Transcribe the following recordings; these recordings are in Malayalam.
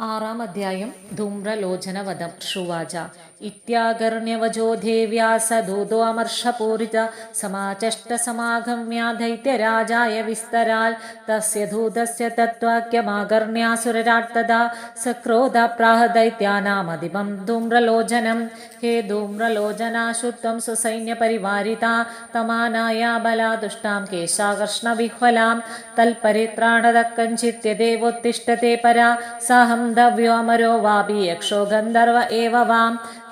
ആറാം അധ്യായം ധൂമ്രലോചനവധം ഷുവാച ഇത്യാകർണ്യവജോ ദേവ്യാ സ ദൂതോ അമർഷപൂരിത സമാചഷ്ട സമാഗമ്യ ദൈത്യരാജായ വിസ്തരാൽ. തസ്യ ധൂതസ്യ തത്വാക്യമാകർണ്യാസുരരാട്ടതാ സക്രോധപ്രാഹ സക്രോധ ദൈത്യാനാമധിപം ധൂമ്രലോചനം. ഹേ ധൂമ്രലോചനാശുത്വം സ്വസൈന്യപരിവാരിത തമാനായ ബലാദുഷ്ടാം കേശാകർഷ്ണവിഹ്വലാം. തൽപരിത്രാണത കഞ്ചിത്യദേവോത്തിഷ്ഠത്തെ പരാ സാഹം ദവ്യോമരോ വാപി യക്ഷോ ഗന്ധർവ ഏവ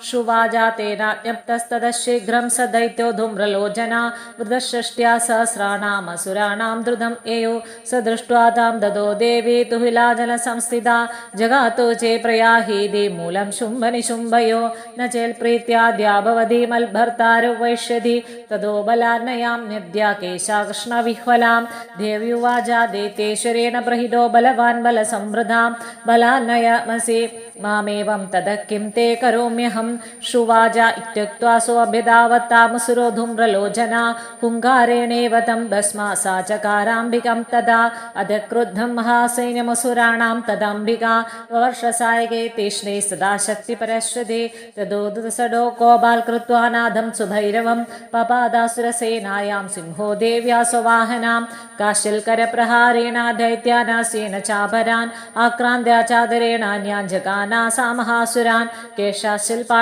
शुवाजातेनाज्ञप्तस्ततः शीघ्रं स दैत्यो धूम्रलोचना वृदषष्ट्या सहस्राणामसुराणां द्रुतं एयो स दृष्ट्वा तां ददो देवी तुहिलाजलसंस्थिता जगातो चे प्रयाहीति मूलं शुम्भनिशुम्भयो न चेल्प्रीत्याद्या भवतीमल्भर्तारु वैश्यति तदो बलान्नयां नद्या केशाकृष्णविह्वलां देव्युवाजा दैत्येश्वरेण प्रहितो बलवान् बलसंवृधां बलान्नयमसि मामेवं ततः किं ते करोम्यहं शुवाच इत्युक्त्वा सोऽभ्यदावत्तामुसुरो धूम्रलोचना हुङ्कारेणेव तं भस्मा सा चकाराम्बिकं तदा, अधक्रुद्धं महासैन्यमसुराणां तदम्बिका, वर्षसायके तीक्ष्णे सदा शक्तिपरश्वते तदोदसडो कोपाल् कृत्वा नादं सुभैरवं, पपादासुरसेनायां सिंहो देव्या स्ववाहनां, काशिल्करप्रहारेण दैत्यानास्येन चापरान् आक्रान्त्या चादरेणान्यान्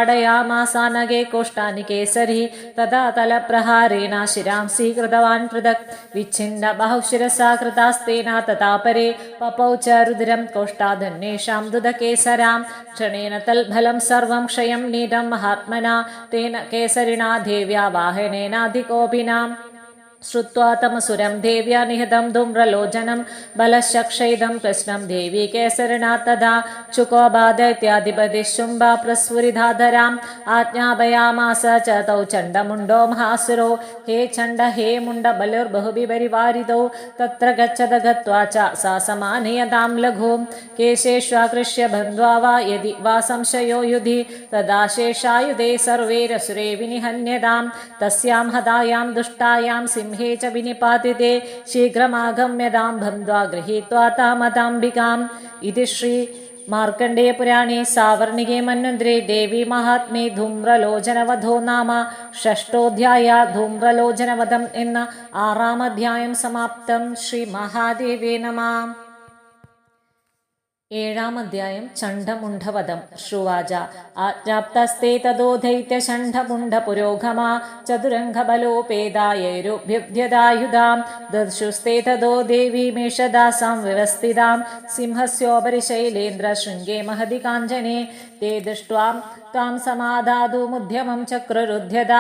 जगाना सा महासुरान् केशाशिल्पाडयामासानगे कोष्ठानि केसरी तदा तलप्रहारेण शिरां स्वीकृतवान् पृथक्। विच्छिन्न बाहुशिरसा कृतास्तेन तथा परे पपौ च रुद्रं कोष्ठाधन्येषां दुधकेसरां। क्षणेन तल्फलं सर्वं क्षयं नीडं महात्मना। तेन केसरिणा देव्या वाहनेनाधिकोऽपिनाम् श्रुत्वा तमसुरं देव्या निहतं धूम्रलोचनं, बलशक्षैदं कृष्णं देवी केसरिणा तदा चुकोबादैत्याधिपतिः शुम्भा प्रस्फुरिधाधराम् आज्ञापयामास च तौ चण्डमुण्डो महासुरो, हे चण्ड, हे मुण्ड बलिर्बहुभिपरिवारितौ तत्र गच्छद गत्वा च सा केशेष्वाकृष्य बन्ध्वा वा यदि वा संशयो युधि, तदा शेषायुधे सर्वे रसुरे विनिहन्यतां, तस्यां हतायां दुष्टायां सिंहे च विनिपातिते शीघ्रमागम्यतां बन्ध्वा गृहीत्वा तामताम्बिकाम् इति श्री മാർക്കണ്ഡേയപുരാണേ സാവർണികേ മന്വന്ത്രേ ദേവി മഹാത്മേ ധൂമ്രലോചനവധോ നാമ ഷഷ്ടോധ്യായ ധൂമ്രലോചനവധം എന്ന ആറാം അധ്യായം സമാപ്തം ശ്രീ മഹാദേവേ നമാം ഏഴാം അധ്യായം ചണ്ഡമുണ്ഡവധം ശ്രുവാച ആജ്ഞാപ്തസ്തേ തതോ ദൈത്യചണ്ഡമുണ്ഡ പുരോഗമാ ചതുരംഗബലോപേതായേരുഭ്യുദ്യതായുധാം ദർശുസ്തേ തതോ ദേവി മേഷദാസാം വ്യവസ്ഥിതാം സിംഹസ്യോപരിശൈലേന്ദ്ര ശൃംഗേ മഹതി കാഞ്ചനെ തേ ദൃഷ്ട്വാം ത്വാം സമാധാതുമുദ്യമം ചക്രരുദ്ധ്യത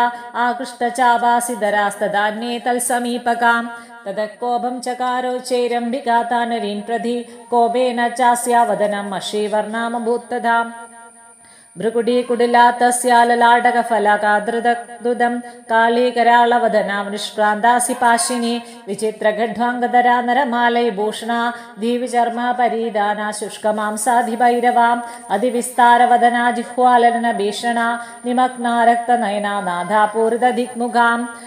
ആകൃഷ്ടചാപാസിതരാസ്തദാന്യേ തൽസമീപകാം ततः कोपं चकारो चेरम्बिका तानरीन् प्रधि कोपेन चास्यावदनम् अश्रीवर्णामभूत्तदाम् भ्रुकुडीकुडिला तस्याललाटकफलकादृदं कालीकराळवदनां निष्क्रान्तासि पाशिनी विचित्रगढ्वाङ्गधरा नरमालयभूषणा दीविचर्मा परिधाना शुष्कमांसाधिभैरवाम् अधिविस्तारवदना जिह्वालन भीषणा निमग्ना रक्तनयना नाधा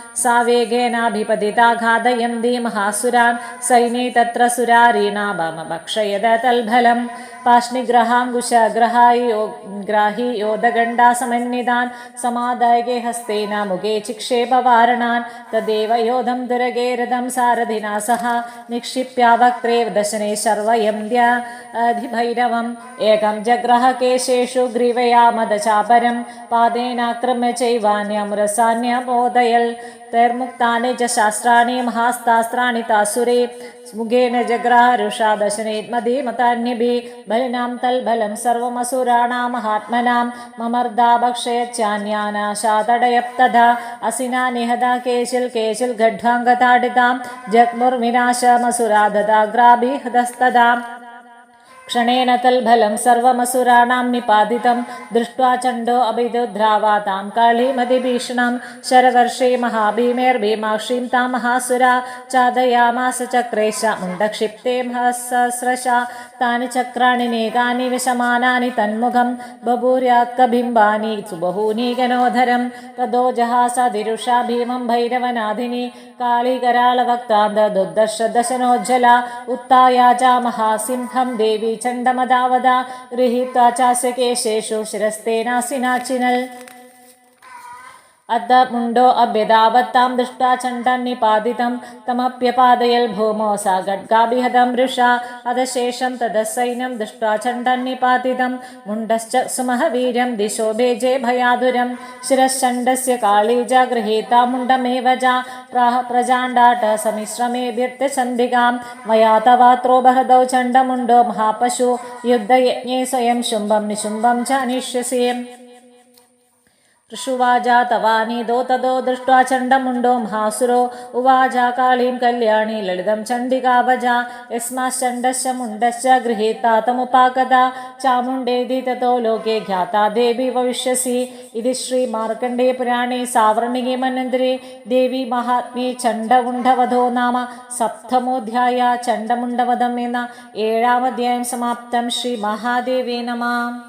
पूरितदिग्मुखाम् सा वेगेनाभिपतिता घादयन्ती महासुरान् सैन्ये तत्र सुरारीणा भक्षयद तल्फलम् पाष्णिग्रहाङ्कुशग्रहायो ग्राही योधगण्डासमन्वितान् समादायके हस्तेन मुखे चिक्षेपवारणान् तदेव योधं दुरगे रथं सारथिना सह निक्षिप्यावक्त्रे दशने शर्वयन्त्याधिभैरवम् एकं जग्रह केशेषु ग्रीवया मदचापरं पादेनाक्रम्य चैवान्यमुरसान्यमोदयल् तैर्मुक्तानि च शास्त्राणि, महास्तास्त्राणि तासुरे, मुखेन जग्राह रुषा दशनेत्मदे मतान्यभि बलिनां तल्बलं सर्वमसुराणामहात्मनां ममर्दा भक्षयच्चान्यानाशातडयप्तधा असिना, निहदा, केशिल् मसुरा गड्ढाङ्गताडितां जग्मुर्विनाशमसुरा ददाग्राभिहदस्तदाम् क्षणेन तल्फलं सर्वमसुराणां निपातितं दृष्ट्वा चण्डो अभिदुद्रावा तां काळीमधिभीषणं शरवर्षे महाभीमेर्भीमाक्षीं तां महासुरा चादयामास चक्रेश मुण्डक्षिप्ते सहस्रशा तानि चक्राणि नेकानि विशमानानि तन्मुखं बभूर्यात्कबिम्बानि सुबहूनि गणोधरं तदो जहासदिरुषा भीमं भैरवनादिनी काळीकराळवक्तान्त दुर्दर्श दशनोज्ज्वला उत्ताया च महासिंहं देवी ചണ്ഡമതാവത ഗൃഹീത്വാ ചാസ്യ ശിരസ്തേനാസിനാച്ചിനൽ. അദ്ദ മുണ്ടോ അഭ്യതാവത്താം ദൃഷ്ടാ ചണ്ഡന്നിപാതിതം തമപ്യപാദയൽ ഭൂമോ സ ഖഡ്ഗാഭിഹതം ഋഷ അതശേഷം തദസൈനം ദൃഷ്ടാ ചണ്ഡന്നിപാതിതം മുണ്ടശ്ച സുമഹവീര്യം ദിശോ ബേജേ ഭയാതുരം ശിരശ്ചണ്ഡസ്യ കാളീജ ഗൃഹീത മുണ്ടമേവ പ്രാഹ പ്രജാണ്ഡാട്ട സമിശ്രമേഭ്യർത്ഥ ചണ്ഡികാം മയാ തവാത്രോ ബഹദൗ ചണ്ഡമുണ്ടോ മഹാപശു യുദ്ധയജ്ഞേ സ്വയം ശുംഭം നിശുംഭം ച അനിഷ്യസേം ഋഷുവാച തവാനീതോ തതോ ദൃഷ്ട്വാ ചണ്ഡമുണ്ടോ മഹാസുരോ? ഉവാച കാളീം കല്യാണി ലളിതം ചണ്ഡികാവജ യസ്മാശ്ചണ്ഡശ്ച മുണ്ടശ്ച ഗൃഹീതാ തമുപാകത ചാമുണ്ടേതി തതോ ലോകെ ഖ്യാതാ ദേവി ഭവിഷ്യസി ഇതി ശ്രീ മാർക്കണ്ഡേ പുരാണേ സാവർണികി മന്വന്തരേ ദേവി മഹാത്മ്യേ ചണ്ഡമുണ്ടവധോ നാമ. സപ്തമോധ്യായ ചണ്ഡമുണ്ടവധം എന്ന ഏഴാം അധ്യായം സമാപ്തം ശ്രീ മഹാദേവേ നമാം.